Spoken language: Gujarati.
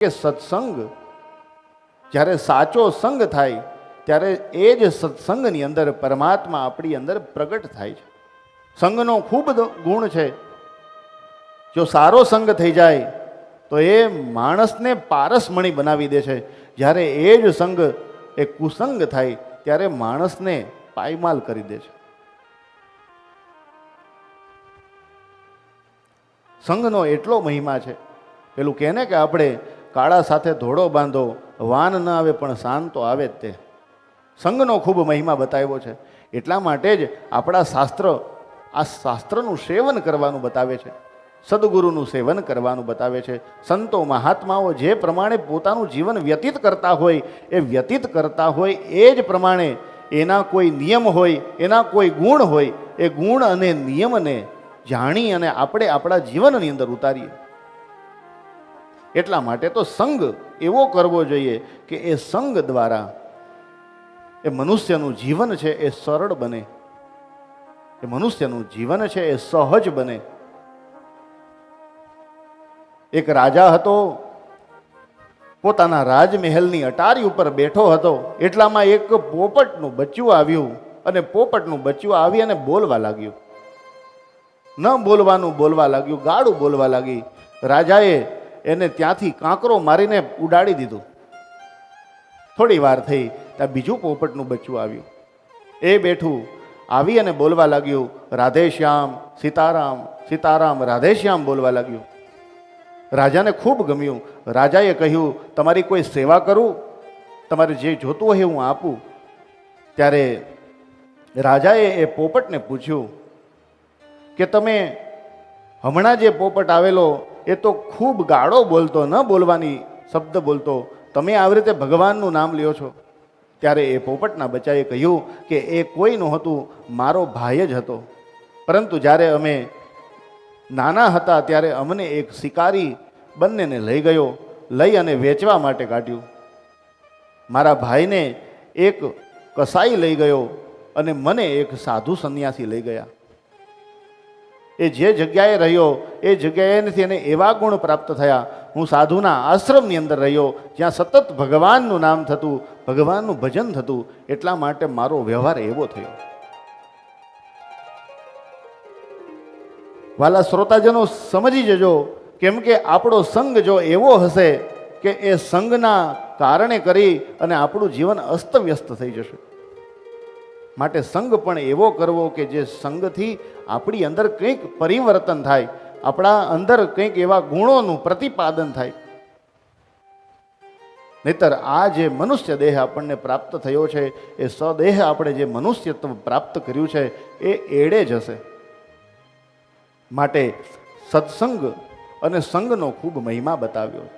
કે સત્સંગ જ્યારે સાચો સંગ થાય, ત્યારે એ જ સત્સંગની અંદર પરમાત્મા આપણી અંદર પ્રગટ થાય છે. સંગનો ખૂબ ગુણ છે. જો સારો સંગ થઈ જાય, તો એ માણસને પારસમણી બનાવી દે છે. જ્યારે એ જ સંગ, એ કુસંગ થાય, ત્યારે માણસને પાયમાલ કરી દે છે. સંઘનો એટલો મહિમા છે. પેલું કહે ને કે આપણે કાળા સાથે ધોળો બાંધો, વાન ન આવે પણ શાન તો આવે જ તે. સંઘનો ખૂબ મહિમા બતાવ્યો છે. એટલા માટે જ આપણા શાસ્ત્ર આ શાસ્ત્રનું સેવન કરવાનું બતાવે છે. સદગુરુનું સેવન કરવાનું બતાવે છે. સંતો, મહાત્માઓ જે પ્રમાણે પોતાનું જીવન વ્યતીત કરતા હોય, એ વ્યતીત કરતા હોય એ જ પ્રમાણે એના કોઈ નિયમ હોય, એના કોઈ ગુણ હોય, એ ગુણ અને નિયમને જાણી અને આપણે આપણા જીવનની અંદર ઉતારીએ. એટલા માટે તો સંગ એવો કરવો જોઈએ કે એ સંગ દ્વારા એ મનુષ્યનું જીવન છે એ સરળ બને. એ મનુષ્યનું જીવન છે એ સહજ બને. એક રાજા હતો, પોતાના રાજમહેલની અટારી ઉપર બેઠો હતો, એટલામાં એક પોપટનું બચ્ચું આવ્યું અને પોપટનું બચ્ચું આવી અને બોલવા લાગ્યું. ન બોલવાનું બોલવા લાગ્યું, ગાળું બોલવા લાગી. રાજાએ એને ત્યાંથી કાંકરો મારીને ઉડાડી દીધું. થોડી વાર થઈ, ત્યાં બીજું પોપટનું બચ્ચું આવ્યું. એ બેઠું આવી અને બોલવા લાગ્યું રાધે શ્યામ સીતારામ સીતારામ, રાધેશ્યામ, બોલવા લાગ્યું. રાજાને ખૂબ ગમ્યું. રાજાએ કહ્યું, તમારી કોઈ સેવા કરું? તમારે જે જોતું હોય હું આપું. ત્યારે રાજાએ એ પોપટને પૂછ્યું, કે તમે હમણાં જે પોપટ આવેલો એ તો ખૂબ ગાળો બોલતો, ન બોલવાની શબ્દ બોલતો. તમે આવી રીતે ભગવાનનું નામ લ્યો છો? ત્યારે એ પોપટના બચ્ચાએ કહ્યું કે એ કોઈ નહોતું, મારો ભાઈ જ હતો. પરંતુ જ્યારે અમે નાના હતા ત્યારે અમને એક શિકારી બંનેને લઈ ગયો, લઈ અને વેચવા માટે કાઢ્યું. મારા ભાઈને એક કસાઈ લઈ ગયો અને મને એક સાધુ સંન્યાસી લઈ ગયા. એ જે જગ્યાએ રહ્યો, એ જગ્યાએથી એને એવા ગુણ પ્રાપ્ત થયા. હું સાધુના આશ્રમની અંદર રહ્યો, જ્યાં સતત ભગવાનનું નામ થતું, ભગવાનનું ભજન થતું, એટલા માટે મારો વ્યવહાર એવો થયો. વાલા શ્રોતાજનો સમજી જજો, કેમ કે આપણો સંગ જો એવો હશે કે એ સંગના કારણે કરી અને આપણું જીવન અસ્તવ્યસ્ત થઈ જશે. માટે સંગ પણ એવો કરવો કે જે સંગથી આપણી અંદર કંઈક પરિવર્તન થાય, આપણા અંદર કંઈક એવા ગુણોનું પ્રતિપાદન થાય. નહીતર આ જે મનુષ્ય દેહ આપણને પ્રાપ્ત થયો છે, એ સદેહ આપણે જે મનુષ્યત્વ પ્રાપ્ત કર્યું છે, એ એડે હશે. માટે સત્સંગ અને સંગનો ખૂબ મહિમા બતાવ્યો.